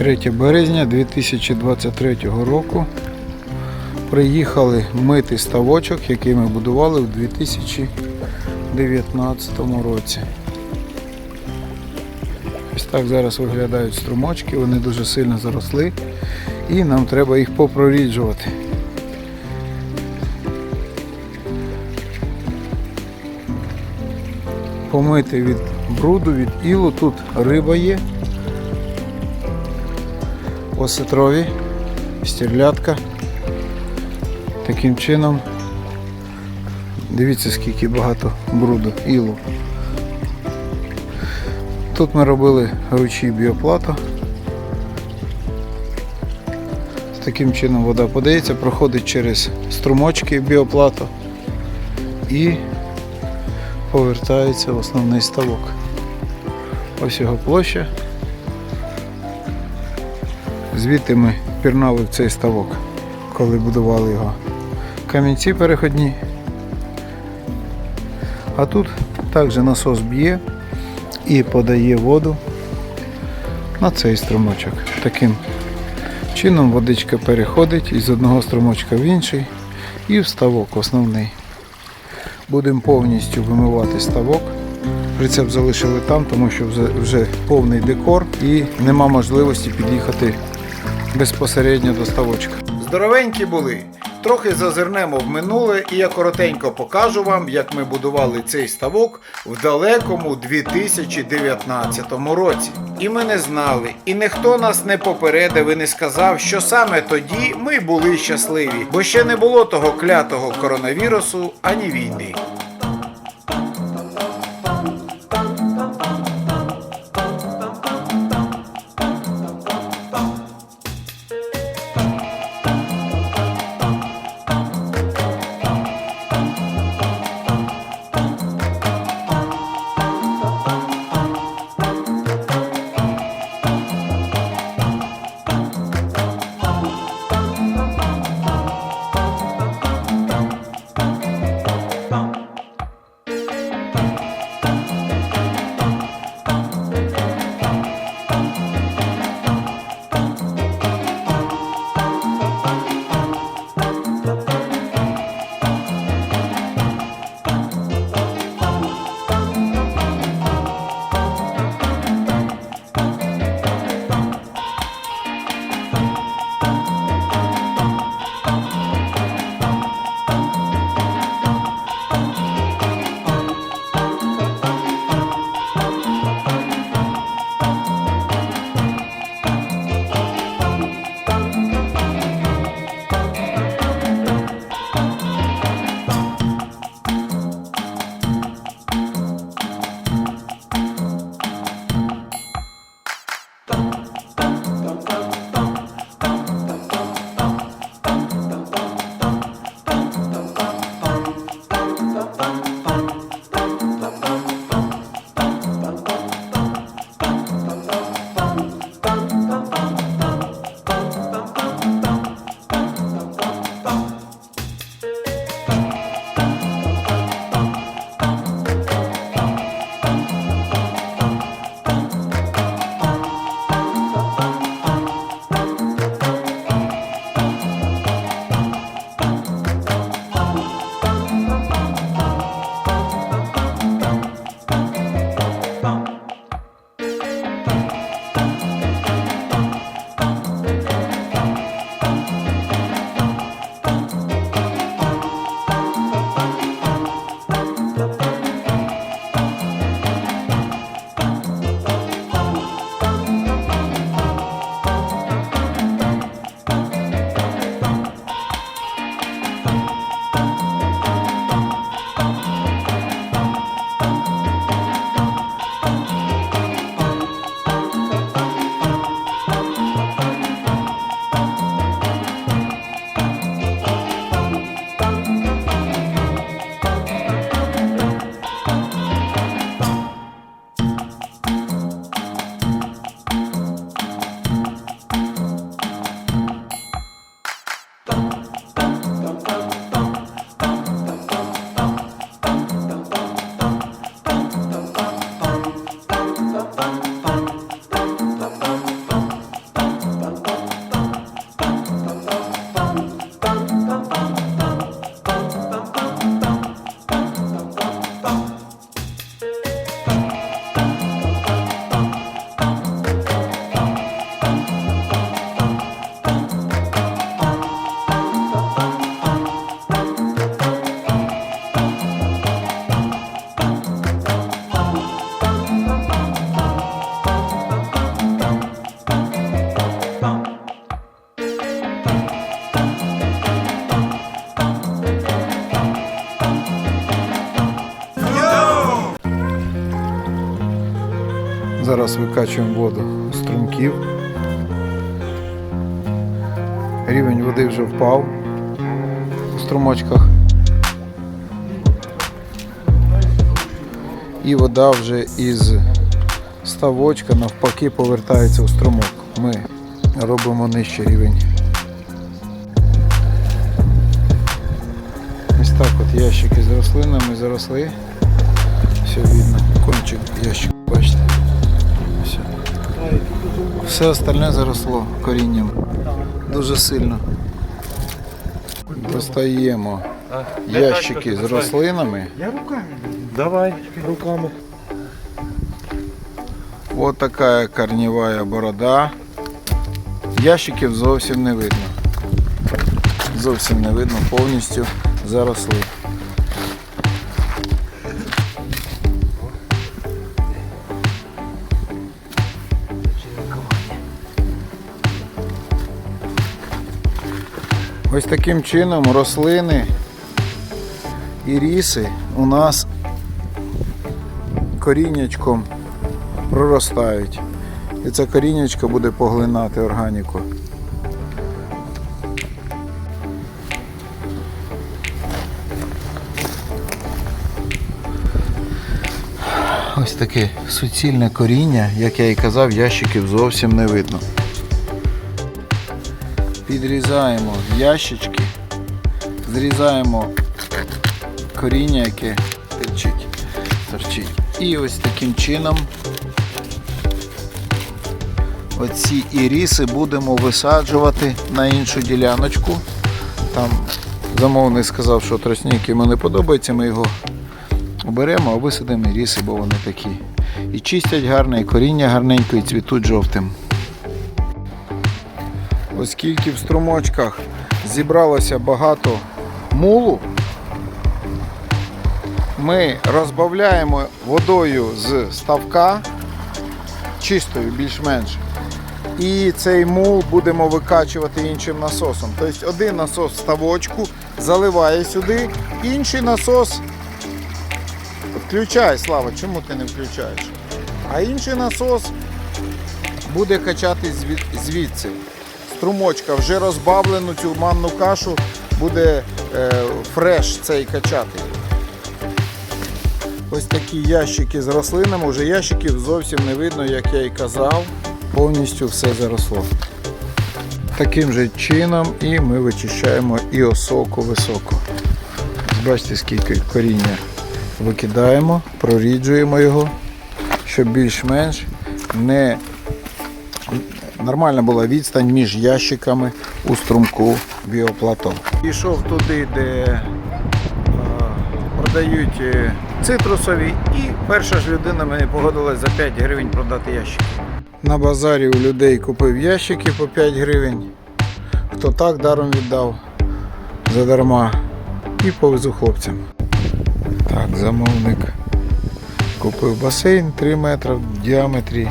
3 березня 2023 року. Приїхали мити ставочок, який ми будували в 2019 році. Ось так зараз виглядають струмочки, вони дуже сильно заросли і нам треба їх попроріджувати. Помити від бруду, від ілу. Тут риба є. Осетрові, стерлядка. Таким чином, дивіться скільки багато бруду, ілу. Тут ми робили ручій біоплату. Таким чином вода подається, проходить через струмочки біоплату і повертається в основний ставок. Ось його площа. Звідти ми пірнали в цей ставок, коли будували його. Камінці переходні. А тут також насос б'є і подає воду на цей струмочок. Таким чином водичка переходить із одного струмочка в інший і в ставок основний. Будемо повністю вимивати ставок. Прицеп залишили там, тому що вже, вже повний декор і нема можливості під'їхати безпосередньо до ставочка. Здоровенькі були. Трохи зазирнемо в минуле, і я коротенько покажу вам, як ми будували цей ставок в далекому 2019 році. І ми не знали, і ніхто нас не попередив і не сказав, що саме тоді ми були щасливі, бо ще не було того клятого коронавірусу ані війни. Зараз викачуємо воду з струмків. Рівень води вже впав у струмочках. І вода вже із ставочка навпаки повертається у струмок. Ми робимо нижче рівень. Ось так от ящики з рослинами заросли. Все видно. Кончик ящик, Все остальне заросло корінням. Дуже сильно. Достаємо ящики з рослинами. Давай руками. Ось така корневая борода. Ящиків зовсім не видно. Зовсім не видно, повністю заросли. Ось таким чином рослини і ріси у нас коріннячком проростають. І ця коріннячка буде поглинати органіку. Ось таке суцільне коріння, як я і казав, ящиків зовсім не видно. Підрізаємо ящички, зрізаємо коріння, яке торчить. торчить. І ось таким чином оці іріси будемо висаджувати на іншу діляночку. Там замовник сказав, що тростник йому не подобається, ми його оберемо, а висадимо іріси, бо вони такі. І чистять гарне, і коріння гарненько, і цвітуть жовтим. Оскільки в струмочках зібралося багато мулу, ми розбавляємо водою з ставка, чистою більш-менш. І цей мул будемо викачувати іншим насосом. Тобто один насос ставочку заливає сюди, інший насос включай, Слава, чому ти не включаєш? А інший насос буде качати звідси. Струмочка вже розбавлену цю манну кашу буде е, фреш цей качати. Ось такі ящики з рослинами, вже ящиків зовсім не видно, як я і казав, повністю все заросло. Таким же чином і ми вичищаємо і осоку високо. Бачите, скільки коріння викидаємо, проріджуємо його, щоб більш-менш не нормальна була відстань між ящиками у струмку біоплато. Пішов туди, де е, продають е, цитрусові, і перша ж людина мені погодилась за 5 гривень продати ящики. На базарі у людей купив ящики по 5 гривень. Хто так даром віддав задарма і повезу хлопцям. Так, замовник купив басейн 3 метри в діаметрі,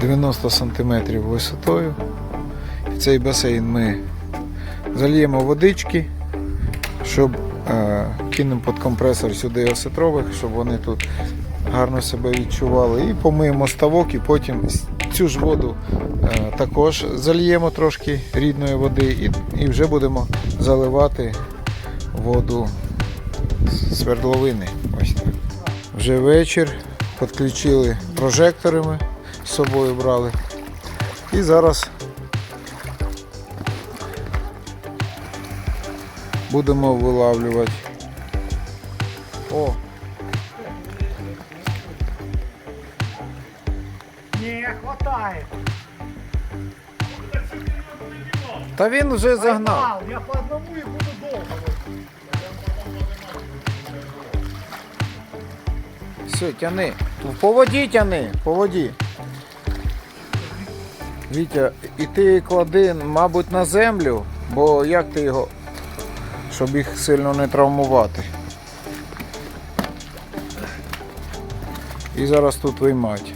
90 сантиметрів висотою. В цей басейн ми зальємо водички, щоб е, кинемо під компресор сюди осетрових, щоб вони тут гарно себе відчували. І помиємо ставок, і потім цю ж воду е, також зальємо трошки рідної води і, і вже будемо заливати воду з свердловини. Ось так. Вже вечір, підключили прожектори ми з собою брали. І зараз будемо вилавлювати. О, Не хватает. та він вже загнав. Я по одному и буду долго. Все, тяни. По воді тяни, по воді. Вітя, і ти клади, мабуть, на землю, бо як ти його, щоб їх сильно не травмувати. І зараз тут виймать.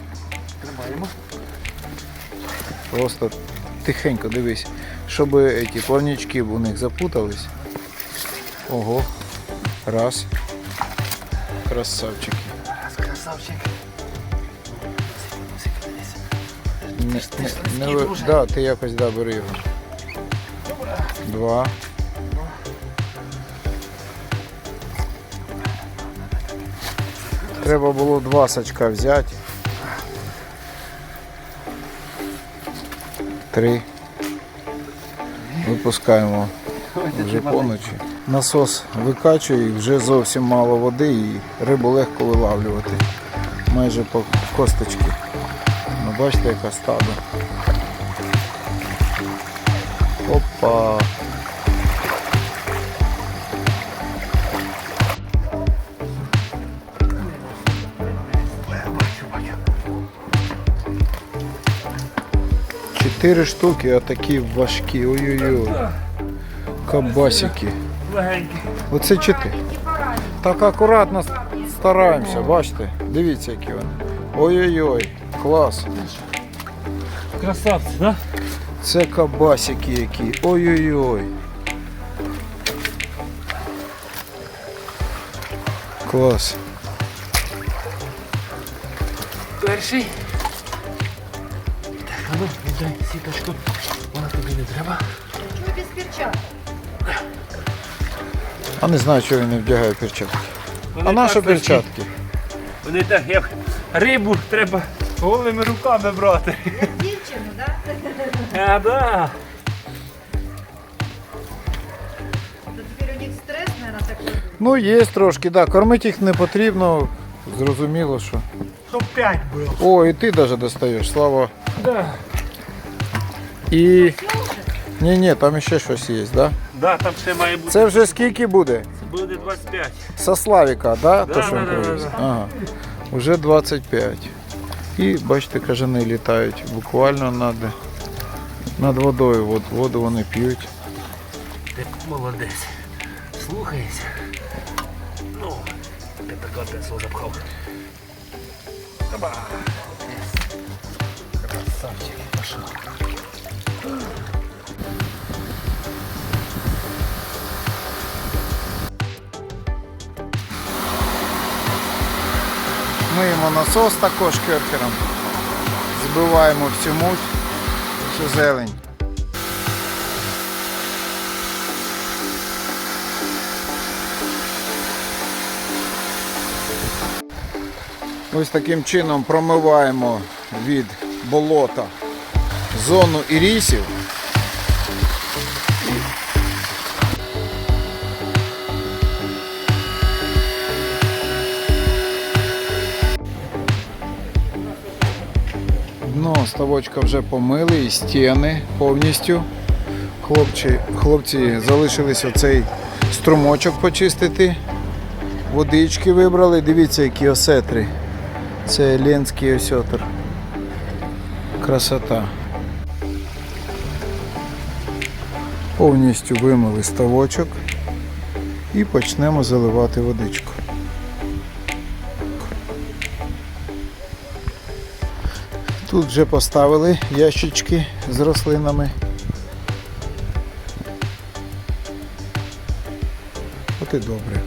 Тримаємо. Просто тихенько дивись, щоб ці плавнички у них запутались. Ого. Раз. Красавчики. Красавчик. Не, не, не, ви- да, ти якось да, бери його. Два. Треба було два сачка взяти. Три. Випускаємо вже поночі. Насос викачує і вже зовсім мало води і рибу легко вилавлювати. Майже по косточки. Бачите, яка стада. Опа. Чотири штуки, а такі важкі. Ой-ой-ой. Кабасики. Оце чотири. Так акуратно стараємося, бачите? Дивіться, які вони. Ой-ой-ой, клас. Красавці, да? Це кабасики які. Ой-ой-ой. Клас. Перший. Так, а ну, віддай сіточку. Вона тобі не треба. Чому без перчаток? А не знаю, чого він не вдягає перчатки. Вони А наші так перчатки? Вони так, як рибу треба голими руками брати. Як дівчину, да? А, да. То тепер у них стрес, наверное, такой. Ну, є трошки, так. Да. Кормити їх не потрібно. Зрозуміло, що. Щоб п'ять було. О, і ти навіть достаєш, слава. Да. І. Ні, ні, там ще щось є, да? Да, там все має бути. Це вже скільки буде? Буде 25. Со Славіка, да? Да, То, що да, він да, привіз? да. Ага. Уже 25. І бачите, кажани літають буквально над, над водою. От воду вони п'ють. Ти молодець. Слухайся. Ну, ти так опять запхав. Красавчик, пошел. Миємо насос також керхером. Збиваємо всю муть, всю зелень. Ось таким чином промиваємо від болота зону ірісів. Дно ставочка вже помили і стіни повністю. Хлопці, хлопці залишились оцей струмочок почистити. Водички вибрали. Дивіться, які осетри. Це Ленський осетр. Красота. Повністю вимили ставочок і почнемо заливати водичку. Тут вже поставили ящички з рослинами. От і добре.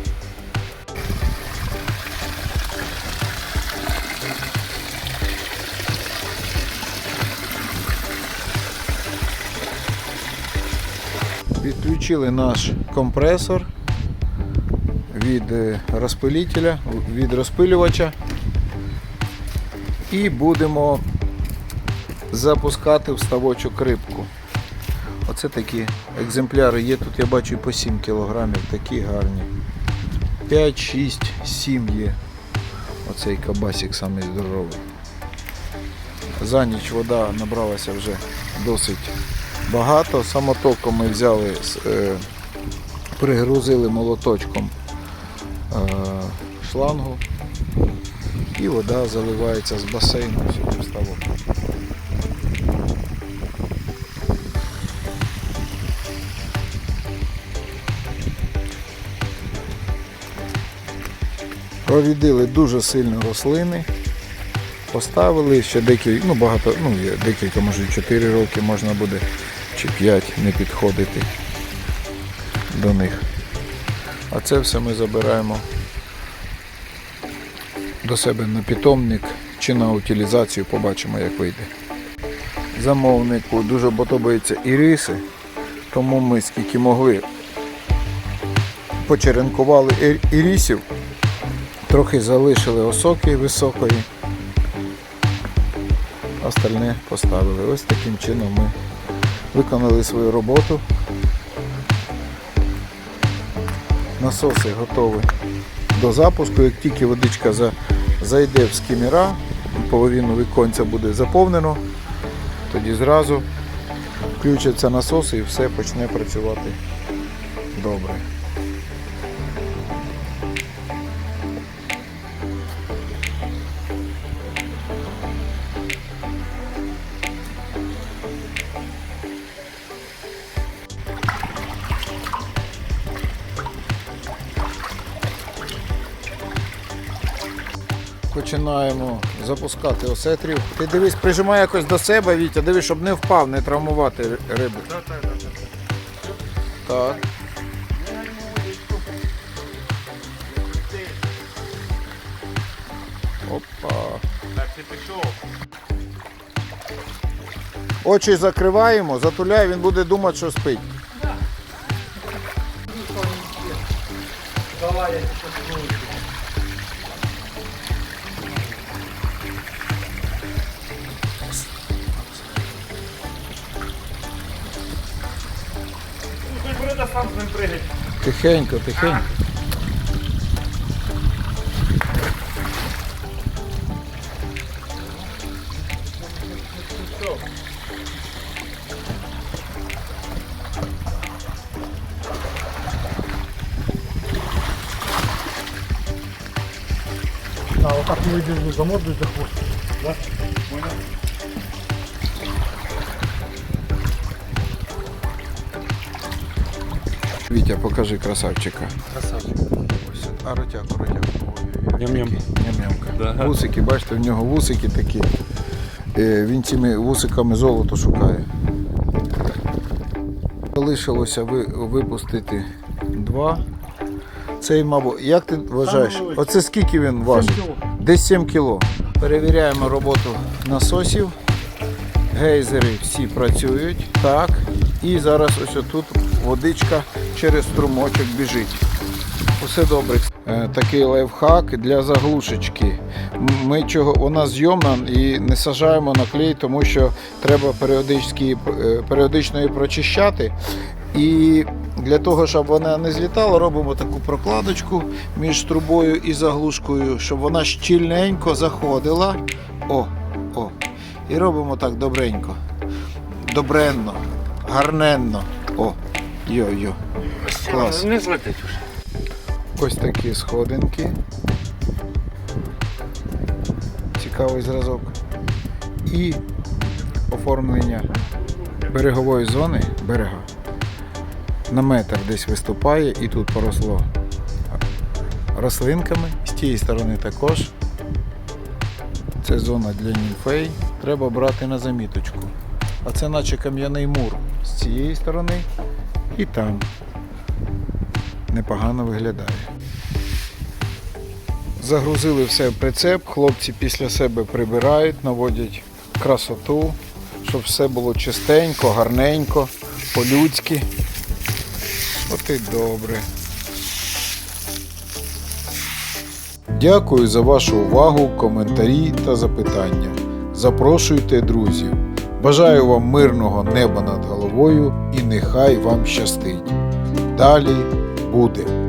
Відключили наш компресор від е, розпилителя, від розпилювача і будемо запускати в рибку. Оце такі екземпляри є. Тут я бачу по 7 кілограмів, такі гарні. 5, 6, 7 є. Оцей кабасик самий здоровий. За ніч вода набралася вже досить багато. Самотоком ми взяли, е, пригрузили молоточком е, шлангу і вода заливається з басейну Провідили дуже сильно рослини. Поставили ще декілька, ну багато, ну є декілька, може 4 роки можна буде чи 5 не підходити до них. А це все ми забираємо до себе на питомник чи на утилізацію, побачимо як вийде. Замовнику дуже подобаються іриси, тому ми скільки могли почеренкували ір- ірисів, трохи залишили осоки високої, остальне поставили. Ось таким чином ми виконали свою роботу. Насоси готові до запуску. Як тільки водичка зайде в скіміра, половину віконця буде заповнено, тоді зразу включаться насоси і все почне працювати добре. Починаємо запускати осетрів. Ти дивись, прижимай якось до себе, Вітя, дивись, щоб не впав, не травмувати рибу. Так. Опа. Так, ти пішов. Очі закриваємо, затуляй, він буде думати, що спить. Тихенько, тихенько. А, вот так не выдержу за морду и за хвост. Да? Покажи красавчика. Красавчик. Ось, а ротяк, ротяк. Ням-ням. Ням-нямка. Вусики, бачите, в нього вусики такі. Е, Він цими вусиками золото шукає. Залишилося ви, випустити два. Цей, мабуть, як ти вважаєш? Оце скільки він важить? кіло. Десь 7 кіло. Перевіряємо роботу насосів. Гейзери всі працюють. Так. І зараз ось тут водичка через струмочок біжить. Усе добре. Е, Такий лайфхак для заглушечки. Ми чого вона зйомна і не сажаємо на клей, тому що треба е, періодично її прочищати. І для того, щоб вона не злітала, робимо таку прокладочку між трубою і заглушкою, щоб вона щільненько заходила. О, о. І робимо так добренько. Добренно, гарненно. О, йо-йо. Клас. Не злетить уже. Ось такі сходинки. Цікавий зразок. І оформлення берегової зони берега. На метр десь виступає і тут поросло рослинками. З тієї сторони також. Це зона для німфей. Треба брати на заміточку. А це наче кам'яний мур з цієї сторони і там. Непогано виглядає. Загрузили все в прицеп, хлопці після себе прибирають, наводять красоту, щоб все було чистенько, гарненько, по-людськи. От і добре. Дякую за вашу увагу, коментарі та запитання. Запрошуйте друзів. Бажаю вам мирного неба над головою і нехай вам щастить. Далі буде.